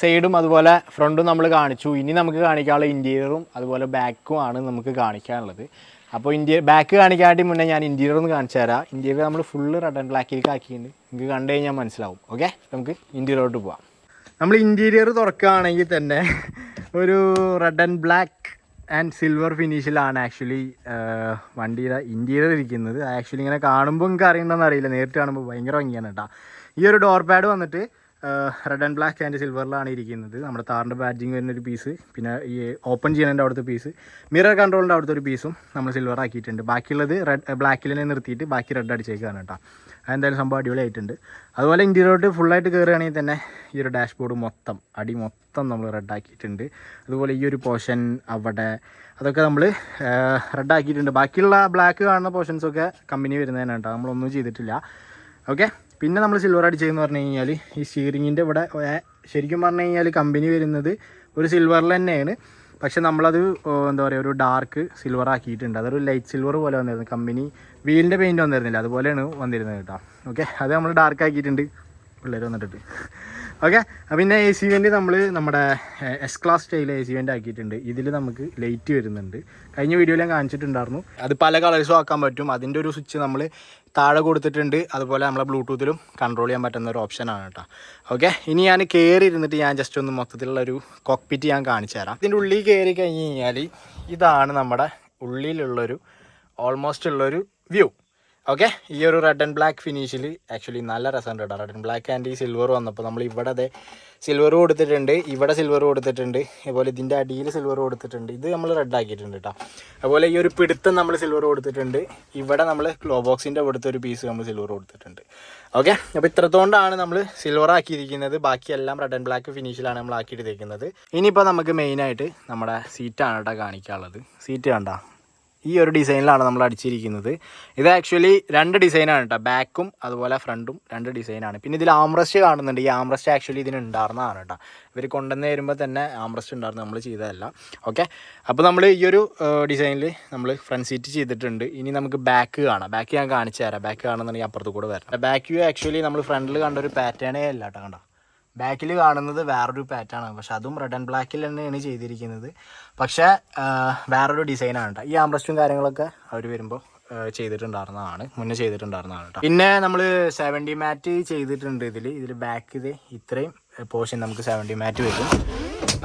സൈഡും അതുപോലെ ഫ്രണ്ടും നമ്മൾ കാണിച്ചു. ഇനി നമുക്ക് കാണിക്കാനുള്ള ഇന്റീരിയറും അതുപോലെ ബാക്കും ആണ് നമുക്ക് കാണിക്കാനുള്ളത്. അപ്പോൾ ഇന്ത്യ ബാക്ക് കാണിക്കാണ്ടി മുന്നേ ഞാൻ ഇന്റീരിയർ ഒന്ന് കാണിച്ചു തരാം. ഇന്റീരിയർ നമ്മൾ ഫുള്ള് റെഡ് ആൻഡ് ബ്ലാക്കിലേക്ക് ആക്കിയിട്ടുണ്ട്. നിങ്ങൾക്ക് കണ്ടു കഴിഞ്ഞാൽ മനസ്സിലാവും. ഓക്കെ നമുക്ക് ഇന്റീരിയറോട്ട് പോവാം. നമ്മൾ ഇന്റീരിയർ തുറക്കുകയാണെങ്കിൽ തന്നെ ഒരു red and black and silver ഫിനിഷിലാണ് actually വണ്ടിയുടെ ഇന്റീരിയർ ഇരിക്കുന്നത്. ആക്ച്വലി ഇങ്ങനെ കാണുമ്പോൾ നിങ്ങൾക്ക് അറിയണമെന്ന് അറിയില്ല. നേരിട്ട് കാണുമ്പോൾ ഭയങ്കര ഭംഗിയാണ് കേട്ടോ. ഈ ഒരു ഡോർ പാഡ് വന്നിട്ട് റെഡ് ആൻഡ് ബ്ലാക്ക് ആൻഡ് സിൽവറിലാണ് ഇരിക്കുന്നത്. നമ്മുടെ താറിന്റെ ബാഡ്ജിങ് വരുന്ന ഒരു പീസ് പിന്നെ ഈ ഓപ്പൺ ചെയ്യുന്നതിന്റെ അവിടുത്തെ പീസ് മിറർ കൺട്രോളിന്റെ അവിടുത്തെ ഒരു പീസും നമ്മൾ സിൽവർ ആക്കിയിട്ടുണ്ട്. ബാക്കിയുള്ളത് റെഡ് ബ്ലാക്കിൽ തന്നെ നിർത്തിയിട്ട് ബാക്കി റെഡ് അടിച്ചേക്കാണ് കേട്ടോ. അതെന്തായാലും സംഭവം അടിപൊളിയായിട്ടുണ്ട്. അതുപോലെ ഇന്ത്യയിലോട്ട് ഫുള്ളായിട്ട് കയറുകയാണെങ്കിൽ തന്നെ ഈ ഒരു ഡാഷ്ബോർഡ് മൊത്തം അടി മൊത്തം നമ്മൾ റെഡ് ആക്കിയിട്ടുണ്ട്. അതുപോലെ ഈ ഒരു പോർഷൻ അവിടെ അതൊക്കെ നമ്മൾ റെഡ് ആക്കിയിട്ടുണ്ട്. ബാക്കിയുള്ള ബ്ലാക്ക് കാണുന്ന പോർഷൻസൊക്കെ കമ്പനി വരുന്നതിനാണ് കേട്ടോ. നമ്മളൊന്നും ചെയ്തിട്ടില്ല. ഓക്കെ പിന്നെ നമ്മൾ സിൽവർ അടിച്ചതെന്ന് പറഞ്ഞു കഴിഞ്ഞാൽ ഈ സ്റ്റീറിങ്ങിന്റെ ഇവിടെ ശരിക്കും പറഞ്ഞു കഴിഞ്ഞാൽ കമ്പനി വരുന്നത് ഒരു സിൽവറിൽ തന്നെയാണ്. പക്ഷെ നമ്മളത് എന്താ പറയുക ഒരു ഡാർക്ക് സിൽവർ ആക്കിയിട്ടുണ്ട്. അതൊരു ലൈറ്റ് സിൽവർ പോലെ വന്നിരുന്നു. കമ്പനി വീലിന്റെ പെയിന്റ് വന്നിരുന്നില്ല. അതുപോലെയാണ് വന്നിരുന്നത് കേട്ടോ. ഓക്കെ അത് നമ്മൾ ഡാർക്ക് ആക്കിയിട്ടുണ്ട്. പിള്ളേർ വന്നിട്ടുണ്ട് ഓക്കെ പിന്നെ എ സി വെന്റ് നമ്മൾ നമ്മുടെ S class style A C vent ആക്കിയിട്ടുണ്ട്. ഇതിൽ നമുക്ക് ലൈറ്റ് വരുന്നുണ്ട്. കഴിഞ്ഞ വീഡിയോയിൽ ഞാൻ കാണിച്ചിട്ടുണ്ടായിരുന്നു. അത് പല കളേഴ്സും ആക്കാൻ പറ്റും. അതിന്റെ ഒരു സ്വിച്ച് നമ്മൾ താഴെ കൊടുത്തിട്ടുണ്ട്. അതുപോലെ നമ്മളെ ബ്ലൂടൂത്തിലും കൺട്രോൾ ചെയ്യാൻ പറ്റുന്ന ഒരു ഓപ്ഷനാണ് കേട്ടോ ഓക്കെ ഇനി ഞാൻ കയറി ഇരുന്നിട്ട് ഞാൻ ജസ്റ്റ് ഒന്ന് മൊത്തത്തിലുള്ള ഒരു കോക്പിറ്റ് ഞാൻ കാണിച്ചു തരാം. ഇതിന്റെ ഉള്ളിൽ കയറി കഴിഞ്ഞ് കഴിഞ്ഞാൽ ഇതാണ് നമ്മുടെ ഉള്ളിലുള്ളൊരു ഓൾമോസ്റ്റ് ഉള്ളൊരു വ്യൂ ഓക്കെ ഈ ഒരു റെഡ് ആൻഡ് ബ്ലാക്ക് ഫിനിഷിൽ ആക്ച്വലി നല്ല രസമുണ്ട് കേട്ടോ റെഡ് ആൻഡ് ബ്ലാക്ക് ആൻഡ് ഈ സിൽവർ വന്നപ്പോൾ നമ്മൾ ഇവിടെ അതെ സിൽവർ കൊടുത്തിട്ടുണ്ട് ഇവിടെ സിൽവർ കൊടുത്തിട്ടുണ്ട് അതുപോലെ ഇതിന്റെ അടിയിൽ സിൽവർ കൊടുത്തിട്ടുണ്ട്. ഇത് നമ്മൾ റെഡ് ആക്കിയിട്ടുണ്ട് കേട്ടോ അതുപോലെ ഈ ഒരു പിടുത്തം നമ്മൾ സിൽവർ കൊടുത്തിട്ടുണ്ട്. ഇവിടെ നമ്മൾ ഗ്ലോ ബോക്സിന്റെ ഇവിടുത്തെ ഒരു പീസ് നമ്മൾ സിൽവർ കൊടുത്തിട്ടുണ്ട്. ഓക്കെ അപ്പോൾ ഇത്രത്തോണ്ടാണ് നമ്മൾ സിൽവർ ആക്കിയിരിക്കുന്നത്. ബാക്കിയെല്ലാം റെഡ് ആൻഡ് ബ്ലാക്ക് ഫിനിഷിലാണ് നമ്മൾ ആക്കിയിട്ടിരിക്കുന്നത് ഇനിയിപ്പോൾ നമുക്ക് മെയിനായിട്ട് നമ്മുടെ സീറ്റാണ് കേട്ടോ കാണിക്കാനുള്ളത്. സീറ്റ് കണ്ടോ? ഈ ഒരു ഡിസൈനിലാണ് നമ്മൾ അടിച്ചിരിക്കുന്നത്. ഇത് ആക്ച്വലി രണ്ട് ഡിസൈനാണ് കേട്ടോ ബാക്കും അതുപോലെ ഫ്രണ്ടും രണ്ട് ഡിസൈനാണ്. പിന്നെ ഇതിൽ ആംറസ്റ്റ് കാണുന്നുണ്ട്. ഈ ആംറസ്റ്റ് ആക്ച്വലി ഇതിന് ഉണ്ടായിരുന്നതാണ് കേട്ടോ ഇവർ കൊണ്ടുവന്ന് വരുമ്പോൾ തന്നെ ആംറസ്റ്റ് ഉണ്ടായിരുന്നു നമ്മൾ ചെയ്തതല്ല. ഓക്കെ അപ്പോൾ നമ്മൾ ഈ ഒരു ഡിസൈനിൽ നമ്മൾ ഫ്രണ്ട് സീറ്റ് ചെയ്തിട്ടുണ്ട്. ഇനി നമുക്ക് ബാക്ക് കാണാം. ബാക്ക് ഞാൻ കാണിച്ചു തരാം. ബാക്ക് കാണുന്നുണ്ടെങ്കിൽ അപ്പുറത്ത് കൂടെ വരാം ബാക്ക് വ്യൂ ആക്ച്വലി നമ്മൾ ഫ്രണ്ടിൽ കണ്ട ഒരു പാറ്റേണേ അല്ല കേട്ടോ കണ്ടോ? ബാക്കിൽ കാണുന്നത് വേറൊരു പാറ്റേൺ ആണ്. പക്ഷെ അതും റെഡ് ആൻഡ് ബ്ലാക്കിൽ തന്നെയാണ് ചെയ്തിരിക്കുന്നത്. പക്ഷേ വേറൊരു ഡിസൈനാണ് കേട്ടോ ഈ ആംബ്രസ്റ്റും കാര്യങ്ങളൊക്കെ അവർ വരുമ്പോൾ ചെയ്തിട്ടുണ്ടായിരുന്നതാണ്. മുന്നേ ചെയ്തിട്ടുണ്ടായിരുന്നതാണ് കേട്ടോ പിന്നെ നമ്മൾ സെവന്റി മാറ്റ് ചെയ്തിട്ടുണ്ട് ഇതിൽ ഇതിൽ ബാക്ക് ഇത് ഇത്രയും പോർഷൻ നമുക്ക് സെവന്റി മാറ്റ് വരും.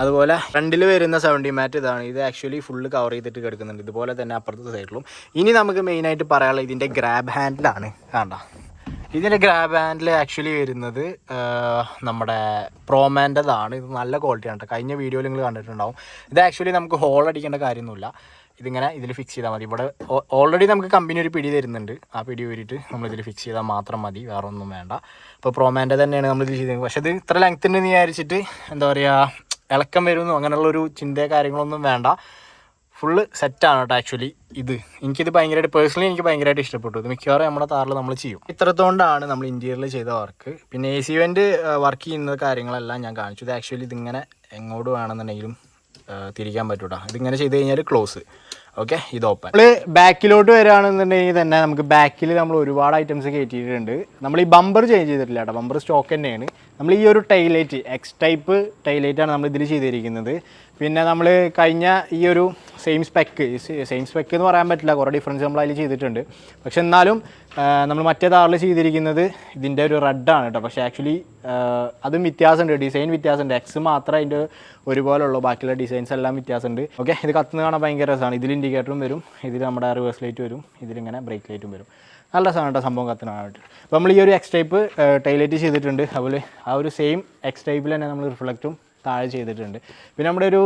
അതുപോലെ ഫ്രണ്ടിൽ വരുന്ന സെവന്റി മാറ്റ് ഇതാണ്. ഇത് ആക്ച്വലി ഫുള്ള് കവർ ചെയ്തിട്ട് കിടക്കുന്നുണ്ട്. ഇതുപോലെ തന്നെ അപ്പുറത്തെ സൈഡിലും ഇനി നമുക്ക് മെയിനായിട്ട് പറയാനുള്ളത് ഇതിന്റെ ഗ്രാബ് ഹാൻഡിലാണ് കണ്ട? ഇതിന്റെ ഗ്രാബ് ഹാൻഡിൽ ആക്ച്വലി വരുന്നത് നമ്മുടെ പ്രോമാന്റെതാണ് ഇത് നല്ല ക്വാളിറ്റിയാണ് കേട്ടോ കഴിഞ്ഞ വീഡിയോയിൽ നിങ്ങൾ കണ്ടിട്ടുണ്ടാവും. ഇത് ആക്ച്വലി നമുക്ക് ഹോൾ അടിക്കേണ്ട കാര്യമൊന്നുമില്ല. ഇതിങ്ങനെ ഇതിൽ ഫിക്സ് ചെയ്താൽ മതി. ഇവിടെ ഓൾറെഡി നമുക്ക് കമ്പനി ഒരു പിടി തരുന്നുണ്ട്. ആ പിടി ഊരിയിട്ട് നമ്മൾ ഇതിൽ ഫിക്സ് ചെയ്താൽ മാത്രം മതി. വേറെ ഒന്നും വേണ്ട. ഇപ്പോൾ പ്രോമാന്റെ തന്നെയാണ് നമ്മൾ ഇത് ചെയ്തത്. പക്ഷേ ഇത് ഇത്ര ലെങ്ത്തിന്റെ വിചാരിച്ചിട്ട് എന്താ പറയുക ഇളക്കം വരുന്നു. അങ്ങനെയുള്ളൊരു ചിന്തയോ കാര്യങ്ങളൊന്നും വേണ്ട. ഫുള്ള് സെറ്റാണ് കേട്ടോ ആക്ച്വലി ഇത്. എനിക്കിത് ഭയങ്കരമായിട്ട് പേഴ്സണലി എനിക്ക് ഭയങ്കരമായിട്ട് ഇഷ്ടപ്പെട്ടു. ഇത് മിക്കവാറും നമ്മുടെ താറിൽ നമ്മൾ ചെയ്യും. ഇത്രത്തോണ്ടാണ് നമ്മൾ ഇന്റീരിയറിൽ ചെയ്ത വർക്ക് പിന്നെ എ സി വെന്റ് വർക്ക് ചെയ്യുന്ന കാര്യങ്ങളെല്ലാം ഞാൻ കാണിച്ചു. ഇത് ആക്ച്വലി ഇതിങ്ങനെ എങ്ങോട്ട് വേണമെന്നുണ്ടെങ്കിലും തിരിക്കാൻ പറ്റൂട്ടോ. ഇതിങ്ങനെ ചെയ്ത് കഴിഞ്ഞാൽ ക്ലോസ് ഓക്കെ ഇത് ഓപ്പൺ നമ്മൾ ബാക്കിലോട്ട് വരികയാണെന്നുണ്ടെങ്കിൽ തന്നെ നമുക്ക് ബാക്കിൽ നമ്മൾ ഒരുപാട് ഐറ്റംസ് കയറ്റിയിട്ടുണ്ട്. നമ്മൾ ഈ ബമ്പർ ചേഞ്ച് ചെയ്തിട്ടില്ല കേട്ടോ. ബമ്പർ സ്റ്റോക്ക് തന്നെയാണ്. നമ്മൾ ഈ ഒരു ടൈലൈറ്റ് എക്സ് ടൈപ്പ് ടൈലൈറ്റാണ് നമ്മൾ ഇതിൽ ചെയ്തിരിക്കുന്നത്. പിന്നെ നമ്മൾ കഴിഞ്ഞ ഈ ഒരു സെയിം സ്പെക്ക് സെയിം സ്പെക്ക് എന്ന് പറയാൻ പറ്റില്ല. കുറേ ഡിഫറൻസ് നമ്മൾ അതിൽ ചെയ്തിട്ടുണ്ട്. പക്ഷെ എന്നാലും നമ്മൾ മറ്റേ താറിൽ ചെയ്തിരിക്കുന്നത് ഇതിന്റെ ഒരു റെഡാണ് കേട്ടോ. പക്ഷേ ആക്ച്വലി അതും വ്യത്യാസമുണ്ട്. ഡിസൈൻ വ്യത്യാസമുണ്ട്. എക്സ് മാത്രമേ അതിന്റെ ഒരുപോലെ ഉള്ളൂ ബാക്കിയുള്ള ഡിസൈൻസ് എല്ലാം വ്യത്യാസമുണ്ട്. ഓക്കെ ഇത് കത്തുന്ന കാണാൻ ഭയങ്കര രസമാണ്. ഇതിൽ ഇൻഡിക്കേറ്ററും വരും. ഇതിൽ നമ്മുടെ റിവേഴ്സ് ലൈറ്റ് വരും. ഇതിലിങ്ങനെ ബ്രേക്ക് ലൈറ്റും വരും. നല്ല രസമാണ് കേട്ടോ സംഭവം കത്തുന്ന കത്തുന്നതായിട്ട് അപ്പോൾ നമ്മൾ ഈ ഒരു എക്സ് ടൈപ്പ് ടൈലൈറ്റ് ചെയ്തിട്ടുണ്ട്. അതുപോലെ ആ ഒരു സെയിം എക്സ് ടൈപ്പിൽ തന്നെ നമ്മൾ റിഫ്ലക്റ്റും താഴെ ചെയ്തിട്ടുണ്ട്. പിന്നെ നമ്മുടെ ഒരു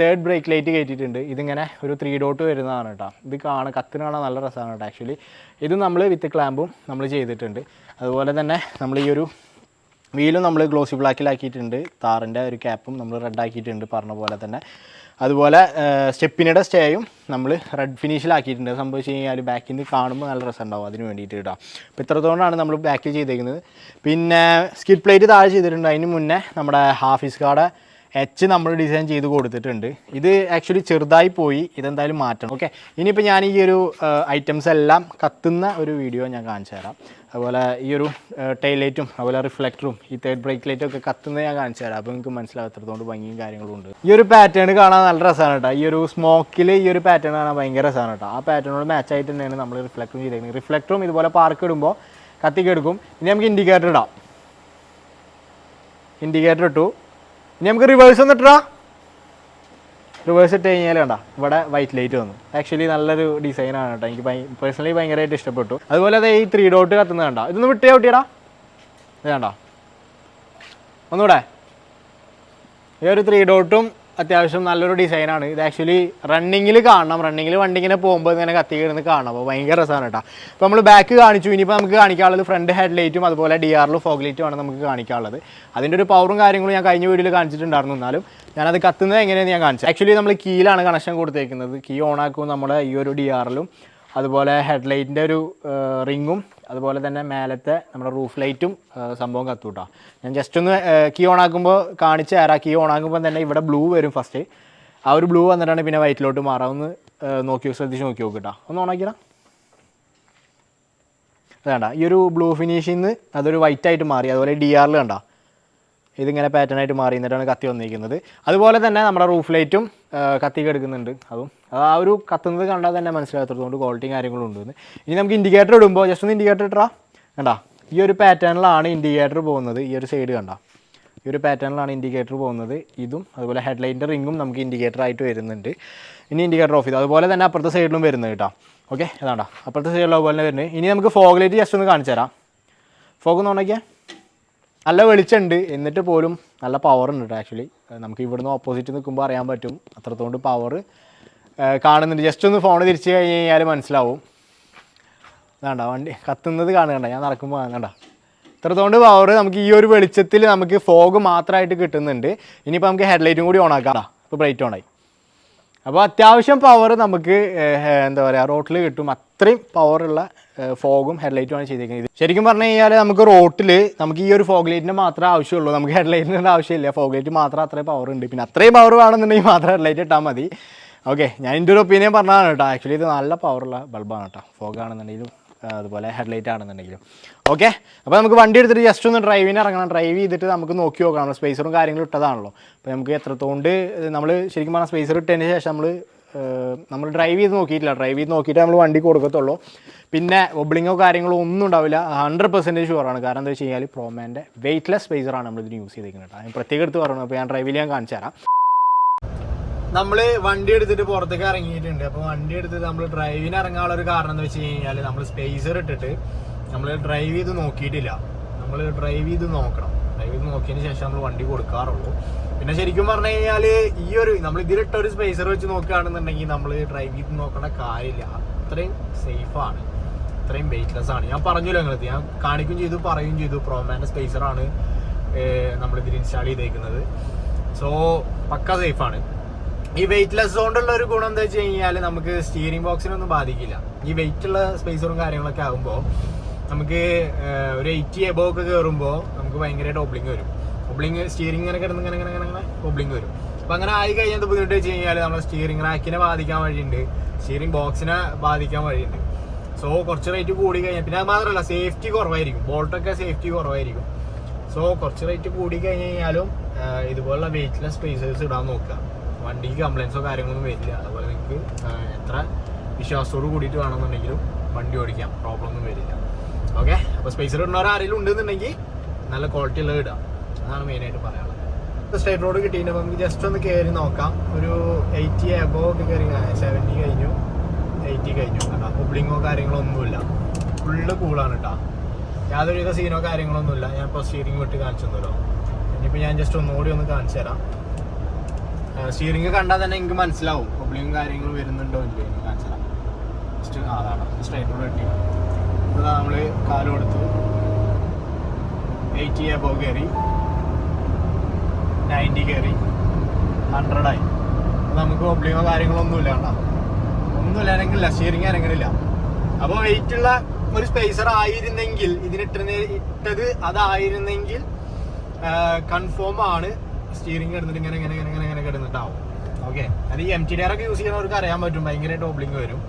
തേർഡ് ബ്രേക്ക് ലൈറ്റ് കയറ്റിയിട്ടുണ്ട്. ഇതിങ്ങനെ ഒരു ത്രീ ഡോട്ട് വരുന്നതാണ് കേട്ടോ. ഇത് കാണാൻ കത്തിന് കാണാൻ നല്ല രസമാണ് കേട്ടോ ആക്ച്വലി ഇത് നമ്മൾ വിത്ത് ക്ലാമ്പും നമ്മൾ ചെയ്തിട്ടുണ്ട്. അതുപോലെ തന്നെ നമ്മൾ ഈ ഒരു വീലും നമ്മൾ ഗ്ലോസി ബ്ലാക്കിലാക്കിയിട്ടുണ്ട് താറിന്റെ ഒരു ക്യാപ്പും നമ്മൾ റെഡ് ആക്കിയിട്ടുണ്ട് പറഞ്ഞ പോലെ തന്നെ. അതുപോലെ സ്റ്റെപ്പിനിയുടെ സ്റ്റേയും നമ്മൾ റെഡ് ഫിനിഷിലാക്കിയിട്ടുണ്ട്. സംഭവിച്ച് കഴിഞ്ഞാൽ ബാക്കിൽ നിന്ന് കാണുമ്പോൾ നല്ല രസമുണ്ടാവും അതിന് വേണ്ടിയിട്ട് കേട്ടോ അപ്പോൾ ഇത്രത്തോണ്ടാണ് നമ്മൾ ബാക്കിൽ ചെയ്തേക്കുന്നത്. പിന്നെ സ്കിഡ് പ്ലേറ്റ് താഴെ ചെയ്തിട്ടുണ്ട്. അതിന് മുന്നേ നമ്മുടെ ഹാഫീസ് കാർഡ് എച്ച് നമ്മൾ ഡിസൈൻ ചെയ്ത് കൊടുത്തിട്ടുണ്ട്. ഇത് ആക്ച്വലി ചെറുതായി പോയി. ഇതെന്തായാലും മാറ്റണം. ഓക്കെ? ഇനിയിപ്പോൾ ഞാൻ ഈ ഒരു ഐറ്റംസ് എല്ലാം കത്തുന്ന ഒരു വീഡിയോ ഞാൻ കാണിച്ചു തരാം. അതുപോലെ ഈ ഒരു ടൈലൈറ്റും അതുപോലെ റിഫ്ലക്ടറും ഈ തേർഡ് ബ്രേക്ക് ലൈറ്റും ഒക്കെ കത്തുന്നത് ഞാൻ കാണിച്ചു തരാം. അപ്പോൾ നിങ്ങൾക്ക് മനസ്സിലാകത്തോണ്ട് ഭംഗിയും കാര്യങ്ങളും ഉണ്ട്. ഈ ഒരു പാറ്റേൺ കാണാൻ നല്ല രസമാണ് കേട്ടോ. ഈ ഒരു സ്മോക്കിൽ ഈ ഒരു പാറ്റേൺ കാണാൻ ഭയങ്കര രസമാണ് കേട്ടോ. ആ പാറ്റേണോട് മാച്ച് ആയിട്ട് തന്നെയാണ് നമ്മൾ റിഫ്ലക്ടറും ചെയ്തേക്കുന്നത്. റിഫ്ലക്ടറും ഇതുപോലെ പാർക്ക് ഇടുമ്പോൾ കത്തിക്കെടുക്കും. ഇനി നമുക്ക് ഇൻഡിക്കേറ്റർ ഇടാം. ഇൻഡിക്കേറ്റർ ഇട്ടു. ഇനി നമുക്ക് റിവേഴ്സ് ഒന്ന് ഇട്ടാ. റിവേഴ്സ് ഇട്ട് കഴിഞ്ഞാൽ കണ്ട ഇവിടെ വൈറ്റ് ലൈറ്റ് വന്നു. ആക്ച്വലി നല്ലൊരു ഡിസൈനാണ് കേട്ടോ. എനിക്ക് പേഴ്സണലി ഭയങ്കരമായിട്ട് ഇഷ്ടപ്പെട്ടു. അതുപോലെ അതെ ഈ ത്രീ ഡോട്ട് കത്തുന്നത് കണ്ട. ഇതൊന്ന് വിട്ടേ കുട്ടിയടാ ഇത് കണ്ട. ഒന്നുകൂടെ ഈ ഒരു ത്രീ ഡോട്ടും അത്യാവശ്യം നല്ലൊരു ഡിസൈനാണ് ഇത് ആക്ച്വലി റണ്ണിങ്ങിൽ കാണണം. റണ്ണിങ്ങിൽ വണ്ടി ഇങ്ങനെ പോകുമ്പോൾ ഇങ്ങനെ കത്തി കിടന്ന് കാണണം അപ്പോൾ ഭയങ്കര രസമാണ് കേട്ടോ. അപ്പോൾ നമ്മൾ ബാക്ക് കാണിച്ചു. ഇനിയിപ്പോൾ നമുക്ക് കാണിക്കാനുള്ളത് ഫ്രണ്ട് ഹെഡ് ലൈറ്റും അതുപോലെ ഡി ആറിലും ഫോഗ് നമുക്ക് കാണിക്കാനുള്ളത്. അതിന്റെ ഒരു പവറും കാര്യങ്ങളും ഞാൻ കഴിഞ്ഞ വീഡിയോയിൽ കാണിച്ചിട്ടുണ്ടായിരുന്നു. എന്നാലും ഞാനത് കത്തുന്നത് എങ്ങനെയാണ് ഞാൻ കാണിച്ചത് ആക്ച്വലി നമ്മൾ കീലാണ് കണക്ഷൻ കൊടുത്തേക്കുന്നത്. കീ ഓൺ ആക്കും നമ്മുടെ ഈ ഒരു ഡി ആറിലും അതുപോലെ ഹെഡ്ലൈറ്റിന്റെ ഒരു റിങ്ങും അതുപോലെ തന്നെ മേലത്തെ നമ്മുടെ റൂഫ് ലൈറ്റും സംഭവം കത്തൂട്ടാ ഞാൻ ജസ്റ്റ് ഒന്ന് കീ ഓൺ ആക്കുമ്പോൾ കാണിച്ച് തരാം. കീ ഓൺ ആക്കുമ്പോൾ തന്നെ ഇവിടെ ബ്ലൂ വരും ഫസ്റ്റ് ആ ഒരു ബ്ലൂ വന്നിട്ടാണ് പിന്നെ വൈറ്റിലോട്ട് മാറാം. ഒന്ന് നോക്കി ശ്രദ്ധിച്ച് നോക്കി നോക്കിട്ടാ ഒന്ന് ഓൺ ആക്കിടാ വേണ്ട ഈ ഒരു ബ്ലൂ ഫിനിഷിൽ നിന്ന് അതൊരു വൈറ്റ് ആയിട്ട് മാറി. അതുപോലെ ഡി ആറിൽ കണ്ട. ഇതിങ്ങനെ പാറ്റേൺ ആയിട്ട് മാറി എന്നിട്ടാണ് കത്തി വന്നിരിക്കുന്നത്. അതുപോലെ തന്നെ നമ്മുടെ റൂഫ് ലൈറ്റും കത്തി കെടുക്കുന്നുണ്ട് അതും അത് ആ ഒരു കത്തുന്നത് കണ്ടാൽ തന്നെ മനസ്സിലാകത്തതുകൊണ്ട് ക്വാളിറ്റിയും കാര്യങ്ങളും ഉണ്ട് ഇനി നമുക്ക് ഇൻഡിക്കേറ്റർ ഇടുമ്പോൾ ജസ്റ്റ് ഒന്ന് ഇൻഡിക്കേറ്റർ ഇട്ടാ കണ്ടാ? ഈ ഒരു പാറ്റേണിലാണ് ഇൻഡിക്കേറ്റർ പോകുന്നത് ഈ ഒരു സൈഡ് കണ്ട. ഈ ഒരു പാറ്റേണിലാണ് ഇൻഡിക്കേറ്റർ പോകുന്നത്. ഇതും അതുപോലെ ഹെഡ്ലൈറ്റിന്റെ റിങ്ങും നമുക്ക് ഇൻഡിക്കേറ്റർ ആയിട്ട് വരുന്നുണ്ട്. ഇനി ഇൻഡിക്കേറ്റർ ഓഫ് ചെയ്തു. അതുപോലെ തന്നെ അപ്പുറത്തെ സൈഡിലും വരുന്നത് കേട്ടോ. ഓക്കെ അതാണ്ടാ. അപ്പുറത്തെ സൈഡിലും പോലെ തന്നെ വരുന്നത്. ഇനി നമുക്ക് ഫോഗ് ലൈറ്റ് ജസ്റ്റ് ഒന്ന് കാണിച്ചു തരാം. ഫോഗ് എന്ന് പറഞ്ഞാൽ നല്ല വെളിച്ചമുണ്ട്. എന്നിട്ട് പോലും നല്ല പവർ ഉണ്ട് കേട്ടോ ആക്ച്വലി നമുക്ക് ഇവിടുന്ന് ഓപ്പോസിറ്റ് നിൽക്കുമ്പോൾ അറിയാൻ പറ്റും. അത്രത്തോണ്ട് പവർ കാണുന്നുണ്ട്. ജസ്റ്റ് ഒന്ന് ഫോൺ തിരിച്ചു കഴിഞ്ഞ് കഴിഞ്ഞാൽ മനസ്സിലാവും. വേണ്ട വണ്ടി കത്തുന്നത് കാണുകണ്ട ഞാൻ നടക്കുമ്പോൾ വേണ്ട ഇത്രത്തോണ്ട് പവർ നമുക്ക് ഈ ഒരു വെളിച്ചത്തിൽ നമുക്ക് ഫോഗ് മാത്രമായിട്ട് കിട്ടുന്നുണ്ട്. ഇനിയിപ്പോൾ നമുക്ക് ഹെഡ്ലൈറ്റും കൂടി ഓൺ ആക്കാം. ഇപ്പോൾ ബ്രൈറ്റ് ഓണായി അപ്പോൾ അത്യാവശ്യം പവർ നമുക്ക് എന്താ പറയുക റോട്ടിൽ കിട്ടും. അത്രയും പവറുള്ള ഫോഗും ഹെഡ്ലൈറ്റുമാണ് ചെയ്തിരിക്കുന്നത് ശരിക്കും പറഞ്ഞു കഴിഞ്ഞാൽ നമുക്ക് റോട്ടിൽ നമുക്ക് ഈ ഒരു ഫോഗ് ലൈറ്റിന് മാത്രമേ ആവശ്യമുള്ളൂ. നമുക്ക് ഹെഡ്ലൈറ്റിന്റെ ആവശ്യമില്ല. ഫോഗ് ലൈറ്റ് മാത്രം അത്രയും പവർ ഉണ്ട്. പിന്നെ അത്രയും പവർ വേണമെന്നുണ്ടെങ്കിൽ മാത്രം ഹെഡ്ലൈറ്റ് ഇട്ടാൽ മതി. ഓക്കെ ഞാൻ എന്റെ ഒരു ഒപ്പീനിയൻ പറഞ്ഞതാണ് കേട്ടോ. ആക്ച്വലി ഇത് നല്ല പവറുള്ള ബൾബാണ് കേട്ടോ. ഫോഗ് ആണെന്നുണ്ടെങ്കിലും അതുപോലെ ഹെഡ്ലൈറ്റ് ആണെന്നുണ്ടെങ്കിലും. ഓക്കെ അപ്പോൾ നമുക്ക് വണ്ടി എടുത്തിട്ട് ജസ്റ്റ് ഒന്ന് ഡ്രൈവിന് ഇറങ്ങണം. ഡ്രൈവ് ചെയ്തിട്ട് നമുക്ക് നോക്കി നോക്കണം. സ്പേസറും കാര്യങ്ങളും ഇട്ടതാണല്ലോ. അപ്പോൾ നമുക്ക് എത്രത്തോണ്ട് നമ്മൾ ശരിക്കും പറഞ്ഞാൽ സ്പേസർ ഇട്ടതിന് ശേഷം നമ്മൾ നമ്മൾ ഡ്രൈവ് ചെയ്ത് നോക്കിയിട്ടില്ല. ഡ്രൈവ് ചെയ്ത് നോക്കിയിട്ട് നമ്മൾ വണ്ടി കൊടുക്കത്തുള്ളൂ. പിന്നെ ഒബ്ലിങ്ങോ കാര്യങ്ങളോ ഒന്നും ഉണ്ടാവില്ല. ഹൺഡ്രഡ് പെർസെന്റേജ് ഷുവറാണ് കാരണം എന്താ വെച്ച് കഴിഞ്ഞാൽ പ്രോമാന്റെ വെയ്റ്റ്ലെസ് സ്പേസറാണ് നമ്മൾ ഇതിന് യൂസ് ചെയ്തിരിക്കുന്നത് കേട്ടോ. ഞാൻ പ്രത്യേകം എടുത്ത് പറഞ്ഞു അപ്പോൾ ഞാൻ ഡ്രൈവിൽ ഞാൻ കാണിച്ചു തരാം. നമ്മൾ വണ്ടി എടുത്തിട്ട് പുറത്തേക്ക് ഇറങ്ങിയിട്ടുണ്ട്. അപ്പൊ വണ്ടി എടുത്തിട്ട് നമ്മൾ ഡ്രൈവിന് ഇറങ്ങാനുള്ള ഒരു കാരണം എന്ന് വെച്ച് കഴിഞ്ഞാൽ നമ്മൾ സ്പേസർ ഇട്ടിട്ട് നമ്മൾ ഡ്രൈവ് ചെയ്ത് നോക്കിയിട്ടില്ല. നമ്മൾ ഡ്രൈവ് ചെയ്ത് നോക്കണം. ഡ്രൈവ് ചെയ്ത് നോക്കിയതിന് ശേഷം നമ്മൾ വണ്ടി കൊടുക്കാറുള്ളൂ. പിന്നെ ശരിക്കും പറഞ്ഞു കഴിഞ്ഞാൽ ഈ ഒരു നമ്മൾ ഇതിലിട്ട ഒരു സ്പേസർ വെച്ച് നോക്കുകയാണെന്നുണ്ടെങ്കിൽ നമ്മൾ ഡ്രൈവ് ചെയ്ത് നോക്കേണ്ട കാര്യമില്ല. അത്രയും സേഫാണ് അത്രയും വെയിറ്റ്ലെസ് ആണ്. ഞാൻ പറഞ്ഞല്ലോ നിങ്ങൾ ഞാൻ കാണിക്കുകയും ചെയ്തു പറയുകയും ചെയ്തു. പ്രോമാന്റെ സ്പേസറാണ് നമ്മളിതിൽ ഇൻസ്റ്റാൾ ചെയ്തേക്കുന്നത്. സോ പക്ക സേഫാണ് ഈ വെയിറ്റ്ലെസ് കൊണ്ടുള്ള ഒരു ഗുണം എന്താ വെച്ച് കഴിഞ്ഞാൽ നമുക്ക് സ്റ്റിയറിംഗ് ബോക്സിനൊന്നും ബാധിക്കില്ല. ഈ വെയിറ്റ് ഉള്ള സ്പേസറും കാര്യങ്ങളൊക്കെ ആകുമ്പോൾ നമുക്ക് ഒരു എയ്റ്റി എബോ ഒക്കെ കയറുമ്പോൾ നമുക്ക് ഭയങ്കരമായിട്ട് ഒബ്ലിങ് വരും. ഒബ്ലിങ് സ്റ്റിയറിംഗ് ഇങ്ങനെ കിടന്ന് ഇങ്ങനെ ഇങ്ങനെ ഇങ്ങനെ ഒബ്ലിങ് വരും. അപ്പം അങ്ങനെ ആയി കഴിഞ്ഞാൽ ബുദ്ധിമുട്ട് വെച്ച് കഴിഞ്ഞാൽ നമ്മുടെ സ്റ്റിയറിംഗ് റാക്കിനെ ബാധിക്കാൻ വഴിയുണ്ട്. സ്റ്റിയറിംഗ് ബോക്സിനെ ബാധിക്കാൻ വഴിയുണ്ട്. സോ കുറച്ച് റേറ്റ് കൂടി കഴിഞ്ഞാൽ പിന്നെ അത് മാത്രമല്ല സേഫ്റ്റി കുറവായിരിക്കും. ബോൾട്ടൊക്കെ സേഫ്റ്റി കുറവായിരിക്കും. സോ കുറച്ച് റേറ്റ് കൂടി കഴിഞ്ഞ് കഴിഞ്ഞാലും ഇതുപോലുള്ള വെയിറ്റ്ലെസ് സ്പേസേഴ്സ് ഇടാൻ നോക്കുക. വണ്ടിക്ക് കംപ്ലൈൻസോ കാര്യങ്ങളൊന്നും വരില്ല അതുപോലെ നിങ്ങൾക്ക് എത്ര വിശ്വാസത്തോട് കൂടിയിട്ട് വേണമെന്നുണ്ടെങ്കിലും വണ്ടി ഓടിക്കാം. പ്രോബ്ലം ഒന്നും വരില്ല. ഓക്കെ അപ്പോൾ സ്പേസർ ഇടുന്നവർ ആരെങ്കിലും ഉണ്ടെന്നുണ്ടെങ്കിൽ നല്ല ക്വാളിറ്റി ഉള്ളത് ഇടാം അതാണ് മെയിനായിട്ട് പറയാനുള്ളത്. സ്ട്രേറ്റ് റോഡ് കിട്ടിയിട്ട് നമുക്ക് ജസ്റ്റ് ഒന്ന് കയറി നോക്കാം. ഒരു എയ്റ്റി എബോ ഒക്കെ കയറി സെവന്റി കഴിഞ്ഞു. എയ്റ്റി കഴിഞ്ഞു. കേട്ടോ ഒബ്ലിങ്ങോ കാര്യങ്ങളോ ഒന്നുമില്ല ഫുള്ള് കൂളാണ് കേട്ടോ യാതൊരുവിധ സീനോ കാര്യങ്ങളൊന്നുമില്ല ഞാൻ ഇപ്പോൾ സ്റ്റീറിംഗ് വിട്ട് കാണിച്ചു തന്നല്ലോ. ഇനിയിപ്പോൾ ഞാൻ ജസ്റ്റ് ഒന്നുകൂടി ഒന്ന് കാണിച്ചു തരാം. സ്റ്റീറിംഗ് കണ്ടാൽ തന്നെ എനിക്ക് മനസ്സിലാവും. പ്രോബ്ലിയും കാര്യങ്ങളും വരുന്നുണ്ടോ ഇല്ലേ എനിക്ക് മനസ്സിലാവും ജസ്റ്റ് അതാണ്. സ്ട്രൈറ്റ് റോഡ് കിട്ടി ഇതാ നമ്മൾ കാൽ കൊടുത്തു. എയ്റ്റി എബോ കയറി നയന്റി കയറി ഹൺഡ്രഡായി നമുക്ക് ഒബ്ലിങ്ങോ കാര്യങ്ങളൊന്നുമില്ല കേട്ടോ ഒന്നുമില്ല അനങ്ങില്ല സ്റ്റിയറിംഗ് അനങ്ങണില്ല അപ്പോൾ വെയിറ്റ് ഉള്ള ഒരു സ്പേസർ ആയിരുന്നെങ്കിൽ ഇതിനിട്ടുന്ന ഇട്ടത് അതായിരുന്നെങ്കിൽ കൺഫേം ആണ്. സ്റ്റിയറിംഗ് കിടന്നിട്ട് ഇങ്ങനെ ഇങ്ങനെ ഇങ്ങനെ ഇങ്ങനെ കിടന്നിട്ടാവും. ഓക്കെ അത് ഈ എം ടി ഡയർ ഒക്കെ യൂസ് ചെയ്യുന്നവർക്ക് അറിയാൻ പറ്റും. ഭയങ്കര ടോബ്ലിങ് വരും.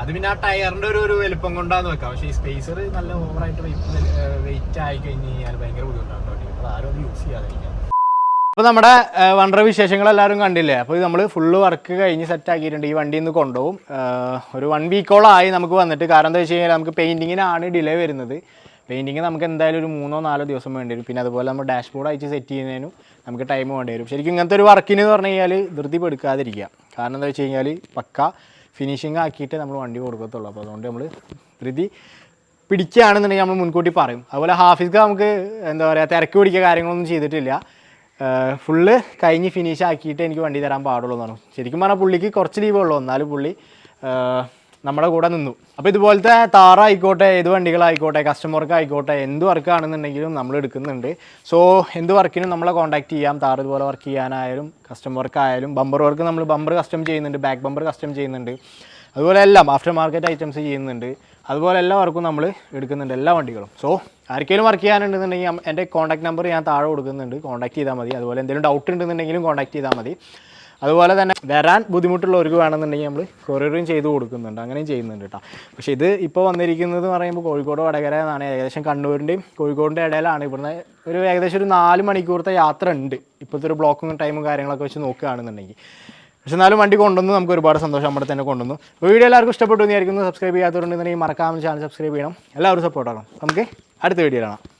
അത് പിന്നെ ആ ടയറിന്റെ ഒരു ഒരു വലുപ്പം കൊണ്ടാന്ന് വെക്കാം. പക്ഷേ ഈ സ്പേസർ നല്ല ഓവറായിട്ട് വെയിറ്റ് ആയി കഴിഞ്ഞ് കഴിഞ്ഞാൽ ഭയങ്കര ബുദ്ധിമുട്ടാണ് കേട്ടോ. ആരും അത് യൂസ് ചെയ്യാതിരിക്കാം അപ്പോൾ നമ്മുടെ വണ്ടർ വിശേഷങ്ങൾ എല്ലാവരും കണ്ടില്ലേ? അപ്പോൾ ഇത് നമ്മൾ ഫുള്ള് വർക്ക് കഴിഞ്ഞ് സെറ്റ് ആക്കിയിട്ടുണ്ട്. ഈ വണ്ടി ഇന്ന് കൊണ്ടുപോകും. ഒരു വൺ വീക്കോളായി നമുക്ക് വന്നിട്ട്. കാരണം എന്താ വെച്ച് കഴിഞ്ഞാൽ നമുക്ക് പെയിന്റിങ്ങിനാണ് ഡിലേ വരുന്നത്. പെയിന്റിങ് നമുക്ക് എന്തായാലും ഒരു മൂന്നോ നാലോ ദിവസം വേണ്ടി വരും. പിന്നെ അതുപോലെ നമ്മൾ ഡാഷ്ബോർഡ് അയച്ച് സെറ്റ് ചെയ്യുന്നതിനും നമുക്ക് ടൈം വേണ്ടി വരും. ശരിക്കും ഇങ്ങനത്തെ ഒരു വർക്കിന് എന്ന് പറഞ്ഞു കഴിഞ്ഞാൽ ധൃതി പെടുക്കാതിരിക്കുക. കാരണം എന്താ വെച്ച് കഴിഞ്ഞാൽ പക്ക ഫിനിഷിംഗ് ആക്കിയിട്ട് നമ്മൾ വണ്ടി കൊടുക്കത്തുള്ളൂ. അപ്പോൾ അതുകൊണ്ട് നമ്മൾ ധൃതി പിടിക്കുകയാണെന്നുണ്ടെങ്കിൽ നമ്മൾ മുൻകൂട്ടി പറയും. അതുപോലെ ഹാഫിസ്ക്ക് നമുക്ക് എന്താ പറയുക തിരക്ക് പിടിക്കുക കാര്യങ്ങളൊന്നും ചെയ്തിട്ടില്ല. ഫുള്ള് കഴിഞ്ഞ് ഫിനിഷ് ആക്കിയിട്ട് എനിക്ക് വണ്ടി തരാൻ പാടുള്ളൂ എന്നാണ്. ശരിക്കും പറഞ്ഞാൽ പുള്ളിക്ക് കുറച്ച് ലീവേ ഉള്ളൂ. എന്നാലും പുള്ളി നമ്മുടെ കൂടെ നിന്നു. അപ്പോൾ ഇതുപോലത്തെ താറായിക്കോട്ടെ ഏത് വണ്ടികളായിക്കോട്ടെ കസ്റ്റമർക്ക് ആയിക്കോട്ടെ എന്ത് വർക്കാണെന്നുണ്ടെങ്കിലും നമ്മൾ എടുക്കുന്നുണ്ട്. സോ എന്ത് വർക്കിനും നമ്മളെ കോൺടാക്ട് ചെയ്യാം. താറ് ഇതുപോലെ വർക്ക് ചെയ്യാനായാലും കസ്റ്റമർക്ക് ആയാലും ബമ്പർ വർക്ക് നമ്മൾ ബമ്പർ കസ്റ്റം ചെയ്യുന്നുണ്ട് ബാക്ക് ബമ്പർ കസ്റ്റം ചെയ്യുന്നുണ്ട്. അതുപോലെ എല്ലാം ആഫ്റ്റർ മാർക്കറ്റ് ഐറ്റംസ് ചെയ്യുന്നുണ്ട്. അതുപോലെ എല്ലാ വർക്കും നമ്മൾ എടുക്കുന്നുണ്ട് എല്ലാ വണ്ടികളും. സോ ആർക്കെങ്കിലും വർക്ക് ചെയ്യാനുണ്ടെന്നുണ്ടെങ്കിൽ എന്റെ കോൺടാക്ട് നമ്പർ ഞാൻ താഴെ കൊടുക്കുന്നുണ്ട്. കോൺടാക്ട് ചെയ്താൽ മതി. അതുപോലെ എന്തെങ്കിലും ഡൗട്ട് ഉണ്ടെന്നുണ്ടെങ്കിലും കോൺടാക്ട് ചെയ്താൽ മതി. അതുപോലെ തന്നെ വരാൻ ബുദ്ധിമുട്ടുള്ളവർക്ക് വേണമെന്നുണ്ടെങ്കിൽ നമ്മൾ കൊറിയറും ചെയ്ത് കൊടുക്കുന്നുണ്ട്. അങ്ങനെയും ചെയ്യുന്നുണ്ട് കേട്ടോ പക്ഷേ ഇത് ഇപ്പോൾ വന്നിരിക്കുന്നത് എന്ന് പറയുമ്പോൾ കോഴിക്കോട് വടകര എന്നാണ് ഏകദേശം കണ്ണൂരിന്റെയും കോഴിക്കോടിന്റെ ഇടയിലാണ്. ഇവിടുന്ന് ഒരു ഏകദേശം ഒരു നാല് മണിക്കൂറത്തെ യാത്ര ഉണ്ട്. ഇപ്പോഴത്തെ ഒരു ബ്ലോക്കും ടൈമും കാര്യങ്ങളൊക്കെ വെച്ച് നോക്കുകയാണെന്നുണ്ടെങ്കിൽ. പക്ഷെ എന്നാലും വണ്ടി കൊണ്ടുവന്നു നമുക്ക് ഒരുപാട് സന്തോഷം നമ്മുടെ തന്നെ കൊണ്ടുവന്നു. വീഡിയോ എല്ലാവർക്കും ഇഷ്ടപ്പെട്ടു എന്ന് വിചാരിക്കുന്നു. സബ്സ്ക്രൈബ് ചെയ്യാത്തവരുണ്ടെന്നുണ്ടെങ്കിൽ മറക്കാമെന്ന് ചാനൽ സബ്സ്ക്രൈബ് ചെയ്യണം. എല്ലാവരും സപ്പോർട്ട് നമുക്ക് അടുത്ത വീഡിയോ കാണാം.